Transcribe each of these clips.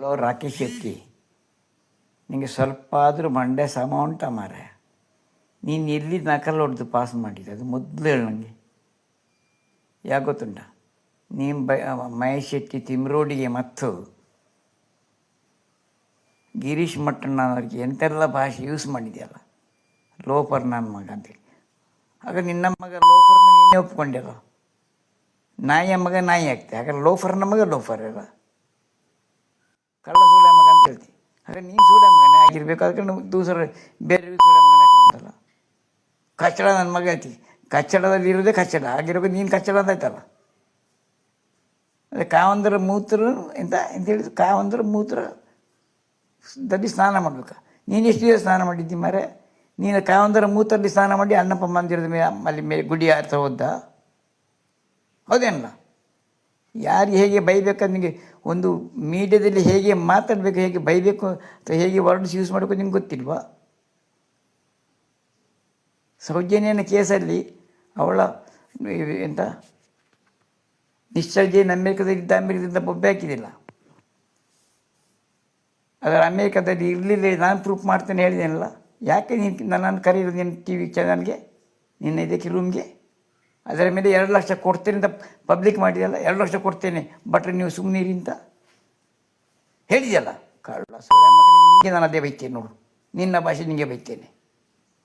Hello Rakesh Shetty. ನಿಮಗೆ ಸ್ವಲ್ಪ ಆದರೂ ಮಂಡೆ ಸಮ ಉಂಟ ಮಾರೆ ನೀನು ಎಲ್ಲಿ ನಕಲ್ ಹೊಡೆದು ಪಾಸ್ ಮಾಡಿದ್ದೆ ಅದು ಮೊದಲು ಹೇಳು ನನಗೆ ಯಾಕೆ ಗೊತ್ತುಂಟ? ನೀನು ಬ ಮಹೇಶ್ ಶೆಟ್ಟಿ ತಿಮ್ರೋಡಿಗೆ ಮತ್ತು ಗಿರೀಶ್ ಮಟ್ಟಣ್ಣನವರಿಗೆ ಎಂತೆಲ್ಲ ಭಾಷೆ ಯೂಸ್ ಮಾಡಿದೆಯಲ್ಲ? ಲೋಫರ್ ನನ್ನ ಮಗ ಅಂತೇಳಿ ಆಗ ನಿನ್ನ ಮಗ ಲೋಫರ್ನ ನೀನೇ ಒಪ್ಕೊಂಡಿರೋ ನಾಯಿಯ ಮಗ ನಾಯಿ ಆಗ್ತೆ. ಆಗ ಲೋಫರ್ನ ಮಗ ಲೋಫರ್ ಅಲ್ಲ? ಕಳ್ಳ ಸೂಳೆ ಮಗ ಅಂತ ಹೇಳ್ತಿ. ಹಾಗೆ ನೀನು ಸೂಳೆ ಮಗನೇ ಆಗಿರ್ಬೇಕು. ಅದಕ್ಕೆ ನಮಗೆ ದೂಸರ ಬೇರೆ ಸೂಳೆ ಮಗನೇ ಕಾಣ್ತಲ್ಲ. ಕಚ್ಚಡ ನನ್ನ ಮಗ ಐತಿ. ಕಚ್ಚಡದಲ್ಲಿ ಇರೋದೇ ಕಚ್ಚಡ. ಆಗಿರ್ಬೇಕು, ನೀನು ಕಚ್ಚಡ ಅಂತ ಐತಲ್ಲ ಅದೇ ಕಾವಂದರ ಮೂತ್ರ ಎಂತ ಅಂತ ಹೇಳಿದ್ರು ಕಾವಂದರ ಮೂತ್ರ ದಲ್ಲಿ ಸ್ನಾನ ಮಾಡಬೇಕು. ನೀನು ಎಷ್ಟು ದಿವಸ ಸ್ನಾನ ಮಾಡಿದ್ದಿ ಮರೆ? ನೀನು ಕಾವಂದರ ಮೂತ್ರದಲ್ಲಿ ಸ್ನಾನ ಮಾಡಿ ಅಣ್ಣಪ್ಪ ಮಂದಿರದ ಮೇಲೆ ಅಲ್ಲಿ ಮೇ, ಗುಡಿ ಹತ್ರ ಹೋದ ಹೌದೇನಲ್ಲ? ಯಾರು ಹೇಗೆ ಬೈಬೇಕಂತ ನಿಮಗೆ ಒಂದು ಮೀಡಿಯಾದಲ್ಲಿ ಹೇಗೆ ಮಾತಾಡಬೇಕು, ಹೇಗೆ ಬೈಬೇಕು ಅಥವಾ ಹೇಗೆ ವರ್ಡ್ಸ್ ಯೂಸ್ ಮಾಡಬೇಕು ನಿಮ್ಗೆ ಗೊತ್ತಿಲ್ವಾ? ಸೌಜನ್ಯನ ಕೇಸಲ್ಲಿ ಅವಳ, ಎಂತ, ನಿಶ್ಚರ್ಜೆ ಅಮೇರಿಕದಲ್ಲಿದ್ದ ಅಮೇರಿಕದಿಂದ ಬೊಬ್ಬೆ ಹಾಕಿದಿಲ್ಲ ಅದರ ಅಮೇರಿಕದಲ್ಲಿ ಇರಲಿಲ್ಲ, ನಾನು ಪ್ರೂಫ್ ಮಾಡ್ತೇನೆ ಹೇಳಿದೆನಲ್ಲ ಯಾಕೆ ನೀನು ನನ್ನನ್ನು ಕರೀರು ನಿನ್ನ ಟಿ ವಿ ಚಾನಲ್ಗೆ ನಿನ್ನ ಇದಕ್ಕೆ ರೂಮ್ಗೆ ಅದರ ಮೇಲೆ ಎರಡು ಲಕ್ಷ ಕೊಡ್ತೇನೆ ಅಂತ ಪಬ್ಲಿಕ್ ಮಾಡಿದೆಯಲ್ಲ, ಎರಡು ಲಕ್ಷ ಕೊಡ್ತೇನೆ. ಬಟ್ರೆ ನೀವು ಸುಮ್ಮನೆ ಅಂತ ಹೇಳಿದೆಯಲ್ಲ? ಕಳ್ಳ ಸೊಳ್ಳೆ ನಿಮಗೆ ನಾನು ಅದೇ ಬೈತೇನೆ ನೋಡು. ನಿನ್ನ ಭಾಷೆ ನಿಮಗೆ ಬೈತೇನೆ.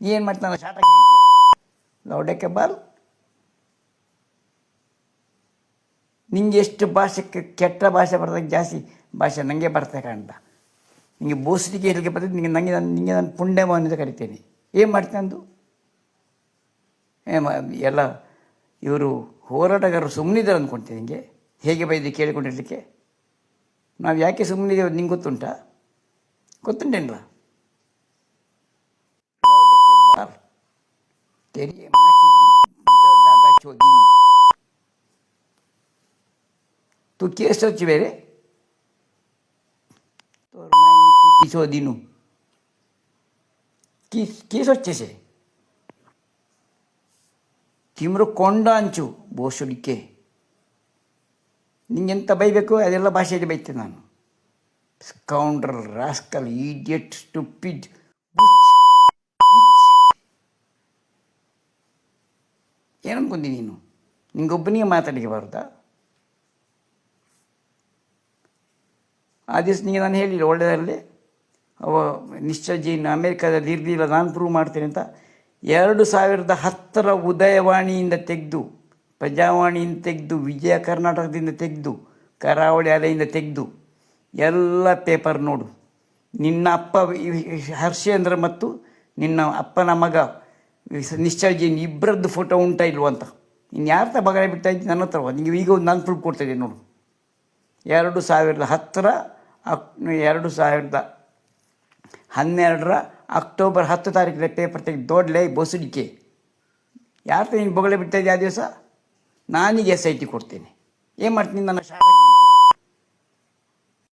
ಏನು ಮಾಡ್ತೀನಿ ನಾನು ಶಾಟ ಲೌಡಕ್ಕೆ ಬಾಲ್. ನಿಂಗೆ ಎಷ್ಟು ಭಾಷೆ ಕೆಟ್ಟ ಭಾಷೆ ಬರ್ತಕ್ಕೆ ಜಾಸ್ತಿ ಭಾಷೆ ನನಗೆ ಬರ್ತದೆ ಕಾಣ್ತ ನಿಮಗೆ ಬೋಸಡಿಗೆ ಹೇಳಿಕೆ ಬರ್ತದೆ ನಿಮಗೆ ನನಗೆ ನಾನು ನಿಮಗೆ ನಾನು ಪುಣ್ಯಮ ಅಂತ ಕರಿತೇನೆ. ಏನು ಮಾಡ್ತೀನಿ ಅಂದು ಎಲ್ಲ ಇವರು ಹೋರಾಟಗಾರರು ಸುಮ್ಮನಿದ್ದಾರೆ ಅಂದ್ಕೊಳ್ತೀನಿ ನಿಮಗೆ ಹೇಗೆ ಬೈದು ಕೇಳಿಕೊಂಡಿರಲಿಕ್ಕೆ? ನಾವು ಯಾಕೆ ಸುಮ್ಮನಿದ್ದೇವೆ ನಿಂಗೆ ಗೊತ್ತುಂಟಾ? ಗೊತ್ತುಂಟೇನಲ್ಲ ತೆರಿಗೆ ತು ಕೇಸ್ ಹಚ್ಚಿ ಬೇರೆ. ಕಿಸೋದಿನು. ಕೀಸ್, ಕಿಸ್ ಕಿಮ್ರು ಕೊಂಡಾಂಚು ಬೋಸುಡಿಕೆ ನಿಂಗೆಂತ ಬೈಬೇಕು? ಅದೆಲ್ಲ ಭಾಷೆಯಲ್ಲಿ ಬೈತೆ ನಾನು. ಸ್ಕೌಂಡ್ರಲ್ ರಾಸ್ಕಲ್ ಈಡಿಯಟ್ ಸ್ಟುಪಿಡ್ ಏನನ್ಕೊಂಡಿ ನೀನು? ನಿಂಗೊಬ್ಬನಿಗೆ ಮಾತಾಡಿಗೆ ಬರುತ್ತಾ? ಆ ದಿವಸ ನಿಮಗೆ ನಾನು ಹೇಳಿಲ್ಲ ಒಳ್ಳೆಯದರಲ್ಲಿ ಅವ ನಿಶ್ಚಯ ಜೀನ್ ಅಮೇರಿಕಾದಲ್ಲಿ ಇರಲಿಲ್ಲ, ನಾನು ಪ್ರೂವ್ ಮಾಡ್ತೇನೆ ಅಂತ ಎರಡು ಸಾವಿರದ ಹತ್ತರ ಉದಯವಾಣಿಯಿಂದ ತೆಗೆದು, ಪ್ರಜಾವಾಣಿಯಿಂದ ತೆಗೆದು, ವಿಜಯ ಕರ್ನಾಟಕದಿಂದ ತೆಗೆದು, ಕರಾವಳಿ ಅಲೆಯಿಂದ ತೆಗೆದು, ಎಲ್ಲ ಪೇಪರ್ ನೋಡು. ನಿನ್ನ ಅಪ್ಪ ಹರ್ಷೇಂದ್ರ ಮತ್ತು ನಿನ್ನ ಅಪ್ಪನ ಮಗ ನಿಶ್ಚಯ ಜೈನ್ ಇಬ್ಬರದ್ದು ಫೋಟೋ ಉಂಟಾ ಇಲ್ವಂತ ಇನ್ನು ಯಾರ್ತ ಬಗಡೆ ಬಿಟ್ಟ ನನ್ನ ಹತ್ರ ನಿಮಗೆ ಈಗ ಒಂದು ನಾನು ಪ್ರೂಫ್ ಕೊಡ್ತಿದ್ದೆ ನೋಡು. ಎರಡು ಸಾವಿರದ ಹತ್ತರ, ಅಕ್ ಎರಡು ಸಾವಿರದ ಹನ್ನೆರಡರ ಅಕ್ಟೋಬರ್ ಹತ್ತು ತಾರೀಕಿನ ಪೇಪರ್ ತೆಗೆದು ದೊಡ್ಡಲೆ ಬೊಸುಡಿಕೆ. ಯಾರು ನೀನು ಬೊಗಳೆ ಬಿಟ್ಟಿದ್ದೆ ಆ ದಿವಸ? ನಾನೀಗ ಎಸ್ ಐ ಟಿ ಕೊಡ್ತೇನೆ. ಏನು ಮಾಡ್ತೀನಿ ನನ್ನ ಶಾಟ